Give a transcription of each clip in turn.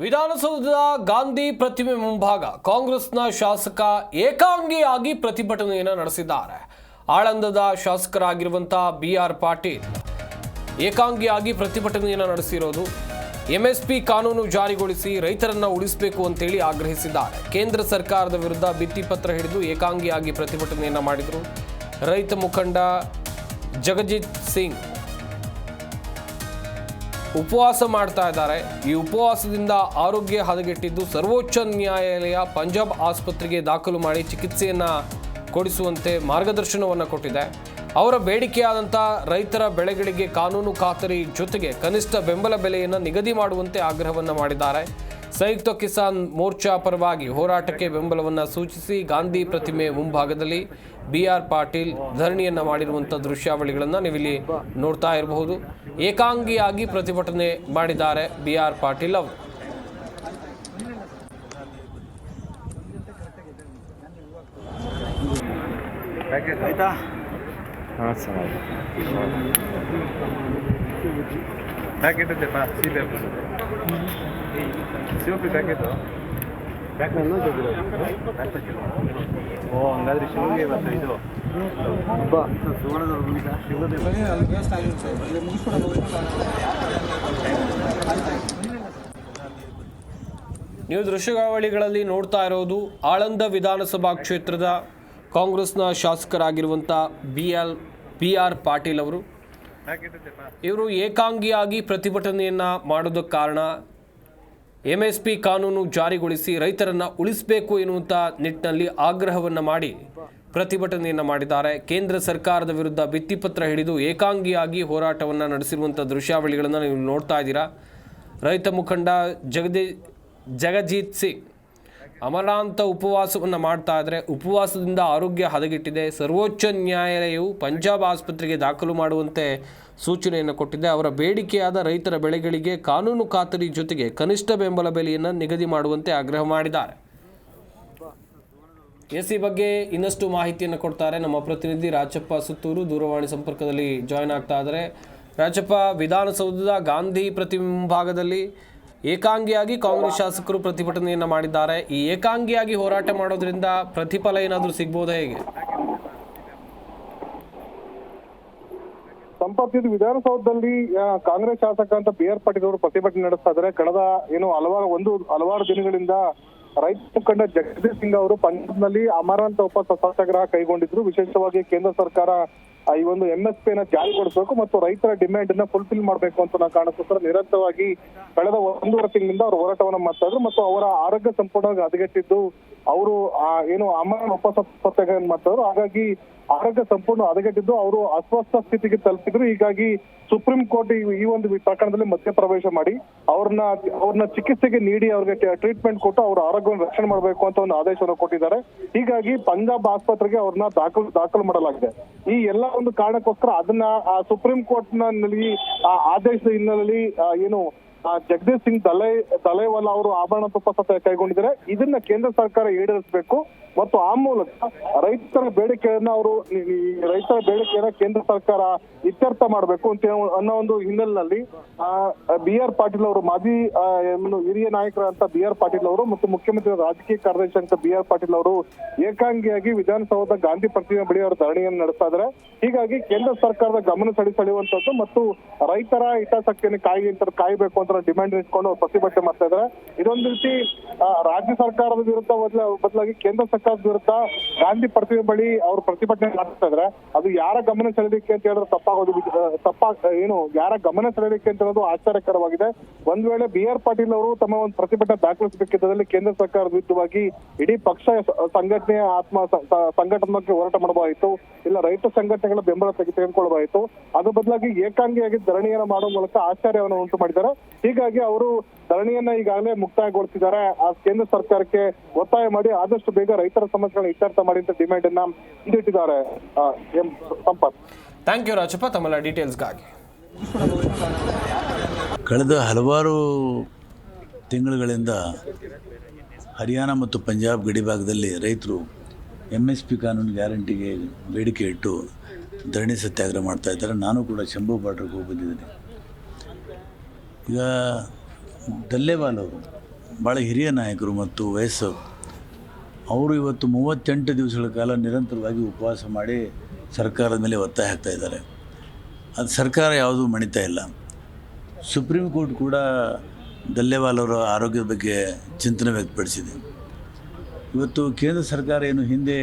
ವಿಧಾನಸೌಧದ ಗಾಂಧಿ ಪ್ರತಿಮೆ ಮುಂಭಾಗ ಕಾಂಗ್ರೆಸ್ನ ಶಾಸಕ ಏಕಾಂಗಿಯಾಗಿ ಪ್ರತಿಭಟನೆಯನ್ನು ನಡೆಸಿದ್ದಾರೆ. ಆಳಂದದ ಶಾಸಕರಾಗಿರುವಂತಹ ಬಿ ಆರ್ ಪಾಟೀಲ್ ಏಕಾಂಗಿಯಾಗಿ ಪ್ರತಿಭಟನೆಯನ್ನು ನಡೆಸಿರೋದು ಎಂಎಸ್ಪಿ ಕಾನೂನು ಜಾರಿಗೊಳಿಸಿ ರೈತರನ್ನ ಉಳಿಸಬೇಕು ಅಂತೇಳಿ ಆಗ್ರಹಿಸಿದ್ದಾರೆ. ಕೇಂದ್ರ ಸರ್ಕಾರದ ವಿರುದ್ಧ ಭಿತ್ತಿಪತ್ರ ಹಿಡಿದು ಏಕಾಂಗಿಯಾಗಿ ಪ್ರತಿಭಟನೆಯನ್ನು ಮಾಡಿದರು. ರೈತ ಮುಖಂಡ ಜಗಜಿತ್ ಸಿಂಗ್ ಉಪವಾಸ ಮಾಡ್ತಾ ಇದ್ದಾರೆ. ಈ ಉಪವಾಸದಿಂದ ಆರೋಗ್ಯ ಹದಗೆಟ್ಟಿದ್ದು ಸರ್ವೋಚ್ಚ ನ್ಯಾಯಾಲಯ ಪಂಜಾಬ್ ಆಸ್ಪತ್ರೆಗೆ ದಾಖಲು ಮಾಡಿ ಚಿಕಿತ್ಸೆಯನ್ನು ಕೊಡಿಸುವಂತೆ ಮಾರ್ಗದರ್ಶನವನ್ನು ಕೊಟ್ಟಿದೆ. ಅವರ ಬೇಡಿಕೆಯಾದಂಥ ರೈತರ ಬೆಳೆಗಳಿಗೆ ಕಾನೂನು ಖಾತರಿ ಜೊತೆಗೆ ಕನಿಷ್ಠ ಬೆಂಬಲ ಬೆಲೆಯನ್ನು ನಿಗದಿ ಮಾಡುವಂತೆ ಆಗ್ರಹವನ್ನು ಮಾಡಿದ್ದಾರೆ. ಸಂಯುಕ್ತ ಕಿಸಾನ್ ಮೋರ್ಚಾ ಪರವಾಗಿ ಹೋರಾಟಕ್ಕೆ ಬೆಂಬಲವನ್ನು ಸೂಚಿಸಿ ಗಾಂಧಿ ಪ್ರತಿಮೆ ಮುಂಭಾಗದಲ್ಲಿ ಬಿ ಆರ್ ಪಾಟೀಲ್ ಧರಣಿಯನ್ನು ಮಾಡಿರುವಂಥ ದೃಶ್ಯಾವಳಿಗಳನ್ನು ನೀವಿಲ್ಲಿ ನೋಡ್ತಾ ಇರಬಹುದು. ಏಕಾಂಗಿಯಾಗಿ ಪ್ರತಿಭಟನೆ ಮಾಡಿದ್ದಾರೆ ಬಿ ಆರ್ ಪಾಟೀಲ್ ಅವರು. ಹಾಂ ಸರ್ ಆಯ್ತು ಪ್ಯಾಕೆಟ್ ಇದೆ ಬಾ ಪ್ಯಾಕೆಟು ಓ ಹಂಗಾದ್ರೆ ಶಿವನಿಗೆ ಇವತ್ತು ಇದು ಹಬ್ಬ ನೀವು ದೃಶ್ಯಾವಳಿಗಳಲ್ಲಿ ನೋಡ್ತಾ ಇರೋದು ಆಳಂದ ವಿಧಾನಸಭಾ ಕ್ಷೇತ್ರದ ಕಾಂಗ್ರೆಸ್ನ ಶಾಸಕರಾಗಿರುವಂಥ B L B R Patil ಅವರು. ಇವರು ಏಕಾಂಗಿಯಾಗಿ ಪ್ರತಿಭಟನೆಯನ್ನು ಮಾಡೋದಕ್ಕೆ ಕಾರಣ ಎಂ ಎಸ್ ಪಿ ಕಾನೂನು ಜಾರಿಗೊಳಿಸಿ ರೈತರನ್ನು ಉಳಿಸಬೇಕು ಎನ್ನುವಂಥ ನಿಟ್ಟಿನಲ್ಲಿ ಆಗ್ರಹವನ್ನು ಮಾಡಿ ಪ್ರತಿಭಟನೆಯನ್ನು ಮಾಡಿದ್ದಾರೆ. ಕೇಂದ್ರ ಸರ್ಕಾರದ ವಿರುದ್ಧ ಭಿತ್ತಿಪತ್ರ ಹಿಡಿದು ಏಕಾಂಗಿಯಾಗಿ ಹೋರಾಟವನ್ನು ನಡೆಸಿರುವಂಥ ದೃಶ್ಯಾವಳಿಗಳನ್ನು ನೀವು ನೋಡ್ತಾ ಇದ್ದೀರಾ. ರೈತ ಮುಖಂಡ ಜಗದೀ, ಜಗಜೀತ್ ಸಿಂಗ್ ಅಮರಾಂತ ಉಪವಾಸವನ್ನು ಮಾಡ್ತಾ ಇದ್ದರೆ ಉಪವಾಸದಿಂದ ಆರೋಗ್ಯ ಹದಗೆಟ್ಟಿದೆ. ಸರ್ವೋಚ್ಚ ನ್ಯಾಯಾಲಯವು ಪಂಜಾಬ್ ಆಸ್ಪತ್ರೆಗೆ ದಾಖಲು ಮಾಡುವಂತೆ ಸೂಚನೆಯನ್ನು ಕೊಟ್ಟಿದೆ. ಅವರ ಬೇಡಿಕೆಯಾದ ರೈತರ ಬೆಳೆಗಳಿಗೆ ಕಾನೂನು ಖಾತರಿ ಜೊತೆಗೆ ಕನಿಷ್ಠ ಬೆಂಬಲ ಬೆಲೆಯನ್ನು ನಿಗದಿ ಮಾಡುವಂತೆ ಆಗ್ರಹ ಮಾಡಿದ್ದಾರೆ. ಎಸ್ ಬಗ್ಗೆ ಇನ್ನಷ್ಟು ಮಾಹಿತಿಯನ್ನು ಕೊಡ್ತಾರೆ ನಮ್ಮ ಪ್ರತಿನಿಧಿ ರಾಜಪ್ಪ ಸುತ್ತೂರು ದೂರವಾಣಿ ಸಂಪರ್ಕದಲ್ಲಿ ಜಾಯ್ನ್ ಆಗ್ತಾ ಇದ್ದಾರೆ. ರಾಜಪ್ಪ, ವಿಧಾನಸೌಧದ ಗಾಂಧಿ ಪ್ರತಿಮೆ ಮುಂಭಾಗದಲ್ಲಿ ಏಕಾಂಗಿಯಾಗಿ ಕಾಂಗ್ರೆಸ್ ಶಾಸಕರು ಪ್ರತಿಭಟನೆಯನ್ನ ಮಾಡಿದ್ದಾರೆ. ಈ ಏಕಾಂಗಿಯಾಗಿ ಹೋರಾಟ ಮಾಡೋದ್ರಿಂದ ಪ್ರತಿಫಲ ಏನಾದರೂ ಸಿಗ್ಬೋದಾ ಹೇಗೆ? ಸಂಪತ್ ಇದು ವಿಧಾನಸೌಧದಲ್ಲಿ ಕಾಂಗ್ರೆಸ್ ಶಾಸಕ ಅಂತ ಬಿ ಆರ್ ಪಾಟೀಲ್ ಅವರು ಪ್ರತಿಭಟನೆ ನಡೆಸ್ತಾ ಇದ್ದಾರೆ. ಕಳೆದ ಏನು ಹಲವಾರು, ಒಂದು ಹಲವಾರು ದಿನಗಳಿಂದ ರೈತ ಮುಖಂಡ ಜಗದೀಶ್ ಸಿಂಗ್ ಅವರು ಪಂಜಾಬ್ನಲ್ಲಿ ಅಮರಂತ ಉಪ ಸತ್ಯಾಗ್ರಹ ಕೈಗೊಂಡಿದ್ರು. ವಿಶೇಷವಾಗಿ ಕೇಂದ್ರ ಸರ್ಕಾರ ಈ ಒಂದು ಎಂ ಎಸ್ ಪಿನ ಜಾರಿಗೊಳಿಸಬೇಕು ಮತ್ತು ರೈತರ ಡಿಮ್ಯಾಂಡ್ ಅನ್ನ ಫುಲ್ಫಿಲ್ ಮಾಡಬೇಕು ಅಂತ ನಾವು ಕಾಣಿಸ್ತಾರೆ ನಿರಂತರವಾಗಿ ಕಳೆದ ಒಂದೂವರೆ ತಿಂಗಳಿಂದ ಅವರು ಹೋರಾಟವನ್ನು ಮಾಡ್ತಾ ಇದ್ರು ಮತ್ತು ಅವರ ಆರೋಗ್ಯ ಸಂಪೂರ್ಣವಾಗಿ ಹದಗೆಟ್ಟಿದ್ದು ಅವರು ಏನು ಅಮರಣ ಉಪವಾಸ ಸತ್ಯಾಗ್ರಹ ಮಾಡ್ತಾ ಇದ್ರು. ಹಾಗಾಗಿ ಆರೋಗ್ಯ ಸಂಪೂರ್ಣ ಹದಗೆಟ್ಟಿದ್ದು ಅವರು ಅಸ್ವಸ್ಥ ಸ್ಥಿತಿಗೆ ತಲುಪಿದ್ರು. ಹೀಗಾಗಿ ಸುಪ್ರೀಂ ಕೋರ್ಟ್ ಈ ಒಂದು ಪ್ರಕರಣದಲ್ಲಿ ಮಧ್ಯಪ್ರವೇಶ ಮಾಡಿ ಅವ್ರನ್ನ ಅವ್ರನ್ನ ಚಿಕಿತ್ಸೆಗೆ ನೀಡಿ ಅವ್ರಿಗೆ ಟ್ರೀಟ್ಮೆಂಟ್ ಕೊಟ್ಟು ಅವ್ರ ಆರೋಗ್ಯವನ್ನು ರಕ್ಷಣೆ ಮಾಡಬೇಕು ಅಂತ ಒಂದು ಆದೇಶವನ್ನು ಕೊಟ್ಟಿದ್ದಾರೆ. ಹೀಗಾಗಿ ಪಂಜಾಬ್ ಆಸ್ಪತ್ರೆಗೆ ಅವ್ರನ್ನ ದಾಖಲು ದಾಖಲು ಮಾಡಲಾಗಿದೆ. ಈ ಎಲ್ಲ ಒಂದು ಕಾರಣಕ್ಕೋಸ್ಕರ ಅದನ್ನ ಸುಪ್ರೀಂ ಕೋರ್ಟ್ನಲ್ಲಿ ಆದೇಶದ ಹಿನ್ನೆಲೆಯಲ್ಲಿ ಏನು ಜಗದೀಶ್ ಸಿಂಗ್ ದಲೈ, ದಲೈವಾಲ ಅವರು ಆಭರಣ ತುಪ್ಪ ಕೈಗೊಂಡಿದ್ದಾರೆ. ಇದನ್ನ ಕೇಂದ್ರ ಸರ್ಕಾರ ಈಡೇರಿಸಬೇಕು. ಮತ್ತು ಆ ಮೂಲಕ ರೈತರ ಬೇಡಿಕೆಯನ್ನ ಅವರು ರೈತರ ಬೇಡಿಕೆಯನ್ನ ಕೇಂದ್ರ ಸರ್ಕಾರ ಇತ್ಯರ್ಥ ಮಾಡಬೇಕು ಅಂತ ಅನ್ನೋ ಒಂದು ಹಿನ್ನೆಲೆಯಲ್ಲಿ ಬಿ ಆರ್ ಪಾಟೀಲ್ ಅವರು ಮಾಜಿ ಹಿರಿಯ ನಾಯಕರಂತ ಬಿ ಆರ್ ಪಾಟೀಲ್ ಅವರು ಮತ್ತು ಮುಖ್ಯಮಂತ್ರಿ ರಾಜಕೀಯ ಕಾರ್ಯದರ್ಶಿ ಅಂತ ಬಿ ಆರ್ ಪಾಟೀಲ್ ಅವರು ಏಕಾಂಗಿಯಾಗಿ ವಿಧಾನಸೌಧ ಗಾಂಧಿ ಪ್ರತಿಮೆ ಬಳಿ ಅವರು ಧರಣಿಯನ್ನು ನಡೆಸ್ತಾ ಇದ್ದಾರೆ. ಹೀಗಾಗಿ ಕೇಂದ್ರ ಸರ್ಕಾರದ ಗಮನ ಸೆಳೆ ಸೆಳೆಯುವಂತದ್ದು ಮತ್ತು ರೈತರ ಹಿತಾಸಕ್ತಿಯನ್ನು ಕಾಯಿ ಅಂತ ಕಾಯಬೇಕು ಅಂತ ಡಿಮ್ಯಾಂಡ್ ಇಟ್ಕೊಂಡು ಅವ್ರು ಪ್ರತಿಭಟನೆ ಮಾಡ್ತಾ ಇದ್ದಾರೆ ಇದೊಂದು ರೀತಿ ರಾಜ್ಯ ಸರ್ಕಾರದ ವಿರುದ್ಧ ಬದಲ, ಬದಲಾಗಿ ಕೇಂದ್ರ ಸರ್ಕಾರದ ವಿರುದ್ಧ ಗಾಂಧಿ ಪ್ರತಿಮೆ ಬಳಿ ಅವರು ಪ್ರತಿಭಟನೆ ಮಾಡ್ತಾ ಇದ್ರೆ. ಅದು ಯಾರ ಗಮನ ಸೆಳೆದಿಕ್ಕೆ ಅಂತ ಹೇಳಿದ್ರೆ ತಪ್ಪಾಗೋದು ತಪ್ಪಾಗ ತಪ್ಪಾ ಏನು, ಯಾರ ಗಮನ ಸೆಳೆದಿಕ್ಕೆ ಅಂತ ಹೇಳೋದು ಆಶ್ಚರ್ಯಕರವಾಗಿದೆ. ಒಂದ್ ವೇಳೆ ಬಿ ಆರ್ ಪಾಟೀಲ್ ಅವರು ತಮ್ಮ ಒಂದು ಪ್ರತಿಭಟನೆ ದಾಖಲಿಸಬೇಕಿದ್ದಲ್ಲಿ ಕೇಂದ್ರ ಸರ್ಕಾರದ ವಿರುದ್ಧವಾಗಿ ಇಡೀ ಪಕ್ಷ ಸಂಘಟನೆಯ ಆತ್ಮ, ಸ- ಸ- ಸಂಘಟನೆಗೆ ಹೋರಾಟ ಮಾಡಬಹುದಾಯಿತು ಇಲ್ಲ, ರೈತ ಸಂಘಟನೆಗಳ ಬೆಂಬಲ ತೆಗೆ ತೆಗೆದುಕೊಳ್ಳಬಹುದಾಯಿತು ಅದ್ರ ಬದಲಾಗಿ ಏಕಾಂಗಿಯಾಗಿ ಧರಣಿಯನ್ನು ಮಾಡುವ ಮೂಲಕ ಆಶ್ಚರ್ಯವನ್ನು ಉಂಟು ಮಾಡಿದ್ದಾರೆ. ಹೀಗಾಗಿ ಅವರು ಧರಣಿಯನ್ನ ಈಗಾಗಲೇ ಮುಕ್ತಾಯಗೊಳಿಸಿದ್ದಾರೆ. ಆ ಕೇಂದ್ರ ಸರ್ಕಾರಕ್ಕೆ ಒತ್ತಾಯ ಮಾಡಿ ಆದಷ್ಟು ಬೇಗ ರೈತರ ಸಮಸ್ಯೆಗಳನ್ನ ಇತ್ಯರ್ಥ ಮಾಡಿ ಅಂತ ಡಿಮ್ಯಾಂಡ್ ಅನ್ನ ಮುಂದಿಟ್ಟಿದ್ದಾರೆ M Sampath. Thank you Rajappa. ತಮ್ಮೆಲ್ಲ ಡೀಟೇಲ್ಸ್ಗಾಗಿ ಕಳೆದ ಹಲವಾರು ತಿಂಗಳುಗಳಿಂದ ಹರಿಯಾಣ ಮತ್ತು ಪಂಜಾಬ್ ಗಡಿ ಭಾಗದಲ್ಲಿ ರೈತರು ಎಂ ಎಸ್ ಪಿ ಕಾನೂನು ಗ್ಯಾರಂಟಿಗೆ ಬೇಡಿಕೆ ಇಟ್ಟು ಧರಣಿ ಸತ್ಯಾಗ್ರಹ ಮಾಡ್ತಾ ಇದ್ದಾರೆ. ನಾನು ಕೂಡ ಶಂಭು ಬಾರ್ಡ್ರಿಗೆ ಹೋಗಿ ಬಂದಿದ್ದೀನಿ. ಈಗ ದಲ್ಲೇವಾಲ್ ಅವರು ಭಾಳ ಹಿರಿಯ ನಾಯಕರು ಮತ್ತು ವಯಸ್ಸು ಅವರು ಇವತ್ತು ಮೂವತ್ತೆಂಟು ದಿವಸಗಳ ಕಾಲ ನಿರಂತರವಾಗಿ ಉಪವಾಸ ಮಾಡಿ ಸರ್ಕಾರದ ಮೇಲೆ ಒತ್ತಾಯ ಹಾಕ್ತಾ ಇದ್ದಾರೆ. ಅದು ಸರ್ಕಾರ ಯಾವುದೂ ಮಣಿತಾ ಇಲ್ಲ. ಸುಪ್ರೀಂ ಕೋರ್ಟ್ ಕೂಡ ದಲ್ಲೇವಾಲ್ ಅವರ ಆರೋಗ್ಯದ ಬಗ್ಗೆ ಚಿಂತನೆ ವ್ಯಕ್ತಪಡಿಸಿದೆ. ಇವತ್ತು ಕೇಂದ್ರ ಸರ್ಕಾರ ಏನು ಹಿಂದೆ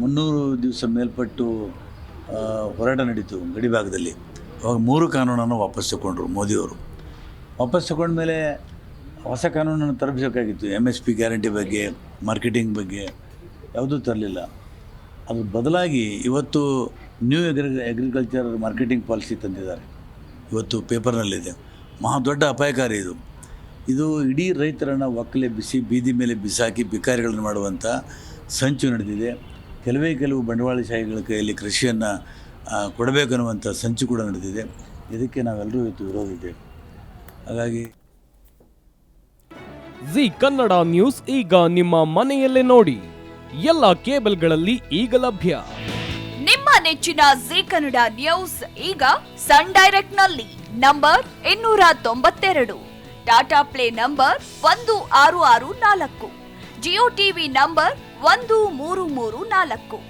ಮುನ್ನೂರು ದಿವಸ ಮೇಲ್ಪಟ್ಟು ಹೋರಾಟ ನಡೀತು ಗಡಿ ಭಾಗದಲ್ಲಿ ಅವಾಗ ಮೂರು ಕಾನೂನನ್ನು ವಾಪಸ್ ತಗೊಂಡ್ರು ಮೋದಿಯವರು. ವಾಪಸ್ ತಗೊಂಡ್ಮೇಲೆ ಹೊಸ ಕಾನೂನನ್ನು ತರಬೇಕಾಗಿತ್ತು ಎಂ ಎಸ್ ಪಿ ಗ್ಯಾರಂಟಿ ಬಗ್ಗೆ, ಮಾರ್ಕೆಟಿಂಗ್ ಬಗ್ಗೆ ಯಾವುದೂ ತರಲಿಲ್ಲ. ಅದ್ರ ಬದಲಾಗಿ ಇವತ್ತು new agri agriculture marketing policy ತಂದಿದ್ದಾರೆ. ಇವತ್ತು ಪೇಪರ್ನಲ್ಲಿದೆ. ಮಹಾ ದೊಡ್ಡ ಅಪಾಯಕಾರಿ ಇದು. ಇದು ಇಡೀ ರೈತರನ್ನು ಒಕ್ಕಲೆ ಬಿಸಿ, ಬೀದಿ ಮೇಲೆ ಬಿಸಾಕಿ ಬಿಕಾರಿಗಳನ್ನು ಮಾಡುವಂಥ ಸಂಚು ನಡೆದಿದೆ. ಕೆಲವೇ ಕೆಲವು ಬಂಡವಾಳಶಾಹಿಗಳ ಕೈಯಲ್ಲಿ ಕೃಷಿಯನ್ನು ಕೊಡಬೇಕನ್ನುವಂಥ ಸಂಚು ಕೂಡ ನಡೆದಿದೆ. ಇದಕ್ಕೆ ನಾವೆಲ್ಲರೂ ಇವತ್ತು ವಿರೋಧಿದ್ದೇವೆ. ಹಾಗಾಗಿ ಜಿ ಕನ್ನಡ ನ್ಯೂಸ್ ಈಗ ನಿಮ್ಮ ಮನೆಯಲ್ಲೇ ನೋಡಿ. ಎಲ್ಲ ಕೇಬಲ್ಗಳಲ್ಲಿ ಈಗ ಲಭ್ಯ. ನಿಮ್ಮ ನೆಚ್ಚಿನ ಜಿ ಕನ್ನಡ ನ್ಯೂಸ್ ಈಗ ಸನ್ ಡೈರೆಕ್ಟ್ನಲ್ಲಿ ನಂಬರ್ ಇನ್ನೂರ ತೊಂಬತ್ತೆರಡು. ಟಾಟಾ ಪ್ಲೇ ನಂಬರ್ ಒಂದು ಆರು ಆರು ನಾಲ್ಕು. ಜಿಯೋ ಟಿವಿ ನಂಬರ್ ಒಂದು ಮೂರು ಮೂರು ನಾಲ್ಕು.